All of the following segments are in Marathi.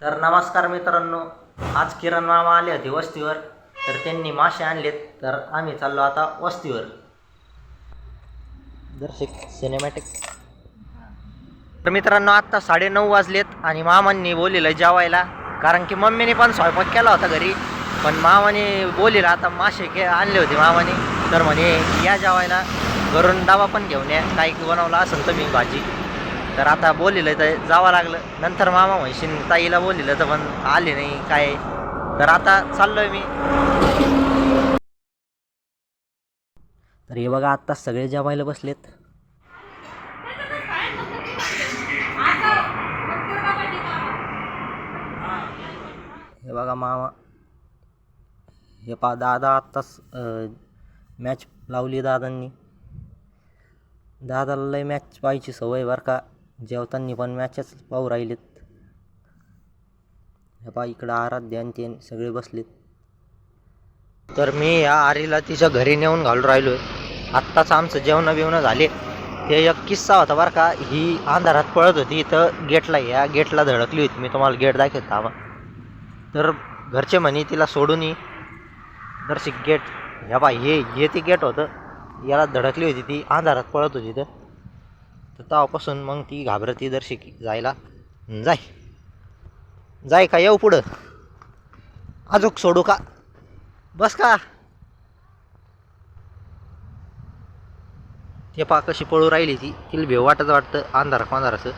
तर नमस्कार मित्रांनो आज किरण मामा आले होते वस्तीवर तर त्यांनी मासे आणलेत तर आम्ही चाललो आता वस्तीवर. दर्शक सिनेमॅटिक तर मित्रांनो आत्ता साडेनऊ वाजलेत आणि मामांनी बोलिलं जेवायला कारण की मम्मीने पण स्वयंपाक केला होता घरी पण मामाने बोलिलं आता मासे के आणले होते मामाने. तर म्हणे या जेवायला घरून डाबा पण घेऊन या काही बनवला असेल तर मी भाजी. तर आता बोलिलं तर जावं लागलं. नंतर मामा म्हणशीन ताईला बोलिलं तर पण आले नाही काय? तर आता चाललोय मी. तर हे बघा आत्ता सगळे जमायला बसलेत. हे बघा मामा. हे पा दादा आत्ताच मॅच लावली दादांनी. दादाला लय मॅच पाहायची सवय बरं का. जेवताना पण मॅचच पाहू राहिलेत. हे पा इकडं आराध्य आणि ते सगळे बसलेत. तर मी या आरीला तिच्या घरी नेऊन घालून राहिलो आहे आत्ताच आमचं जेवणं बिवणं झाले. ते एक किस्सा होता बरं का ही अंधारात पळत होती इथं गेटला या गेटला धडकली होती. मी तुम्हाला गेट दाखवत थांबा. तर घरचे म्हणे तिला सोडून ये. दर्शिक गेट ह्या बा हे हे ते गेट होतं. याला धडकली होती ती अंधारात पळत होती तर तर तेव्हापासून मग ती घाबरती दर्शिक जायला. जाय. जाय का येऊ पुढं. अजूक सोडू का? बस का? ते पा कशी पळू राहिली ती तिला भेव वाटत वाटतं अंधार पांधाराचं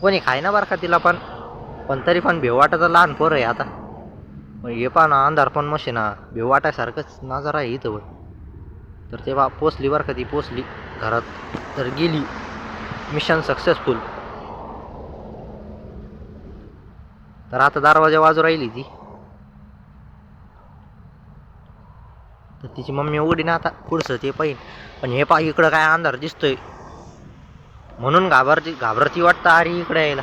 कोणी खाय ना बरं का तिला पण. पण तरी पण भेव वाटायचं लहान पोरं आहे आता. मग हे पहा ना अंधार पण मशीन भेव वाटायसारखंच नजर आहे इथं तर तेव्हा पोचली बरं का ती पोचली घरात तर गेली. मिशन सक्सेसफुल तर आता दरवाजा वाजू राहिली ती. तर तिची मम्मी उघडी ना आता पुढचं ते पाहिजे पण हे पा इकडं काय अंधार दिसतोय. म्हणून घाबरती घाबरती वाटतं अरे इकडे यायला.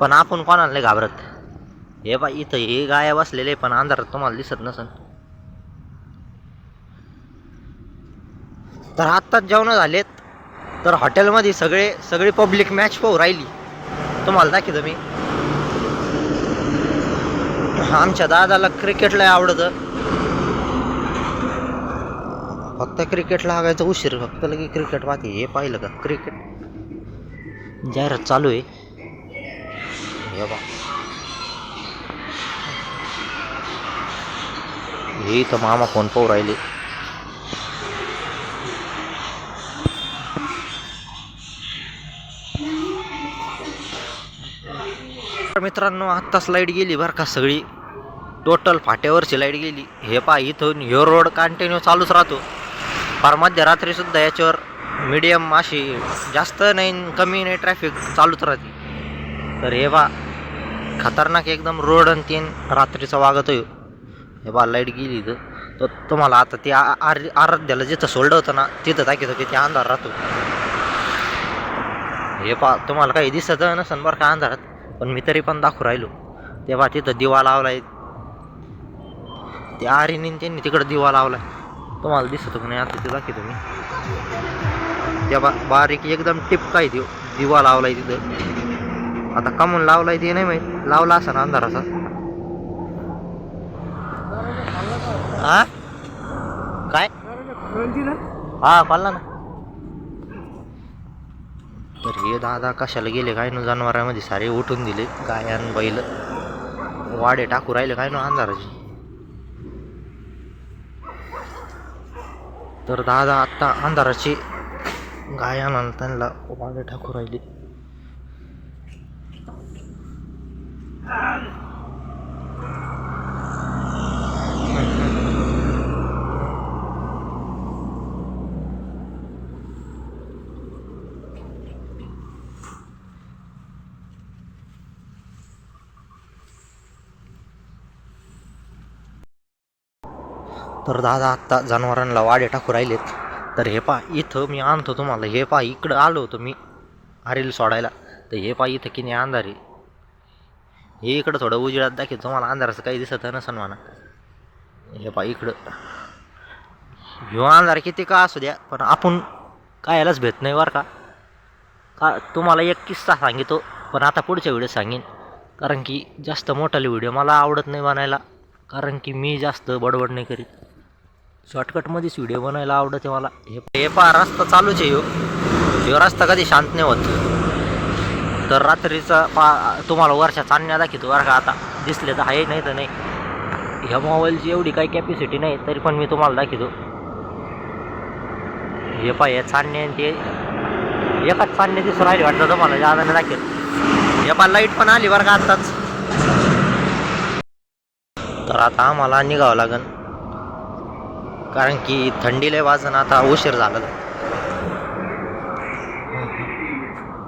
पण आपण कोणाला नाही घाबरत. हे पा इथं हे गाया बसलेले पण अंधारात तुम्हाला दिसत नसन. तर आत्ताच जेवणं झालेत. तर हॉटेलमध्ये सगळे सगळी पब्लिक मॅच पाहू राहिली. तुम्हाला दाखवतो मी. आमच्या दादाला क्रिकेटला आवडतं. फक्त क्रिकेटला लागायचं उशीर फक्त लगे क्रिकेट पाहते हे पाहिलं का? क्रिकेट जाहिरात चालू आहे. हे बा हे इथं मामा फोन पाहू राहिले. मित्रांनो आत्ताच लाइट गेली बरं का सगळी. टोटल फाट्यावरची लाइट गेली. हे पा इथून हे रोड कंटिन्यू चालूच राहतो. फार मध्यरात्रीसुद्धा याच्यावर मीडियम अशी जास्त नाही कमी नाही ट्रॅफिक चालूच राहते. तर हे बा खतरनाक एकदम रोड आणि तीन रात्रीचा वागत आहे हे बा लाइट गेली इथं. तर तुम्हाला आता ते आ- आर आराध्याला जिथं सोल्ड होतं ना तिथं दाखवत होते ते अंधार राहतो. हे पा तुम्हाला काही दिसत नसन बरं का अंधारात. पण मी तरी पण दाखवू राहिलो. तेव्हा तिथं दिवा लावलाय. ते आरीने त्यांनी तिकडं दिवा लावलाय. तुम्हाला दिसत का नाही आता ते दाखवतो मी. तेव्हा बारीक एकदम टिपका आहे दिव दिवा लावलाय तिथं. आता कमून लावलाय ते नाही माहीत. लावला असा ना अंधाराचा. हा काय? हा पाळला ना. तर हे दादा कशाला गेले काय नो? जनावरांमध्ये सारे उठून दिले. गायन बैल. वाडे टाकू राहिले काय नो अंधाराची? तर दादा आत्ता अंधाराची. गायन त्यांना वाडे टाकू राहिले. तर दादा आत्ता जनावरांना वाडे टाकू राहिलेत. तर हे पा इथं मी आणतो तुम्हाला. हे पा इकडं आलो होतो मी आरेल सोडायला. तर हे पा इथं किनी अंधार आहे. हे इकडं थोडं उजेडात दाखवतो तुम्हाला. अंधाराचं काही दिसत नसन म्हणा. हे पा इकडं. ह्यो अंधार किती का असू द्या पण आपण कायलाच भेट नाही बरं का. का तुम्हाला एक किस्सा सांगितो पण आता पुढच्या व्हिडिओ सांगेन. कारण की जास्त मोठाले व्हिडिओ मला आवडत नाही बनायला कारण की मी जास्त बडबड नाही करीत. शॉर्टकटमध्येच व्हिडिओ बनायला आवडते मला. हे हे पहा रस्ता चालूच आहे हो. ह्यो ह्यो रस्ता कधी शांत नाही होत. तर रात्रीचा पा तुम्हाला वर्षा चांदण्या दाखवतो बरं का आता. दिसले तर आहे नाही तर नाही. ह्या मोबाईलची एवढी काही कॅपॅसिटी नाही तरी पण मी तुम्हाला दाखवतो. हे पहा या चांदण्या आणि ते. एकाच चांदण्या दिसून राहिली वाटतं तुम्हाला जादा नाही दाखवत. हे पहा लाइट पण आली बरं का आत्ताच. तर आता आम्हाला निघावं लागेल कारण की थंडीला वाजन आता उशीर झाला.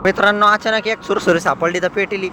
मित्रांनो अचानक एक सुरसुरी सापडली तर पेटेली.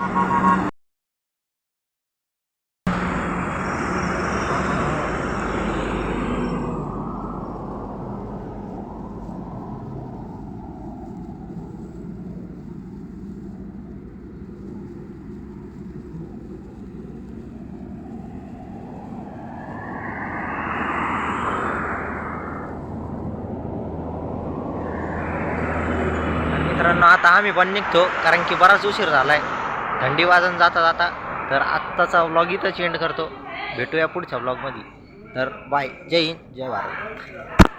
मित्रांनो आता आम्ही पण निघतो कारण की बराच उशीर झाला आहे थंडी वाजून जाता जाता तर आत्ताचा व्लॉग इथंच चेंड करतो. भेटूया पुढच्या व्लॉगमध्ये तर बाय जय हिंद जय भारत.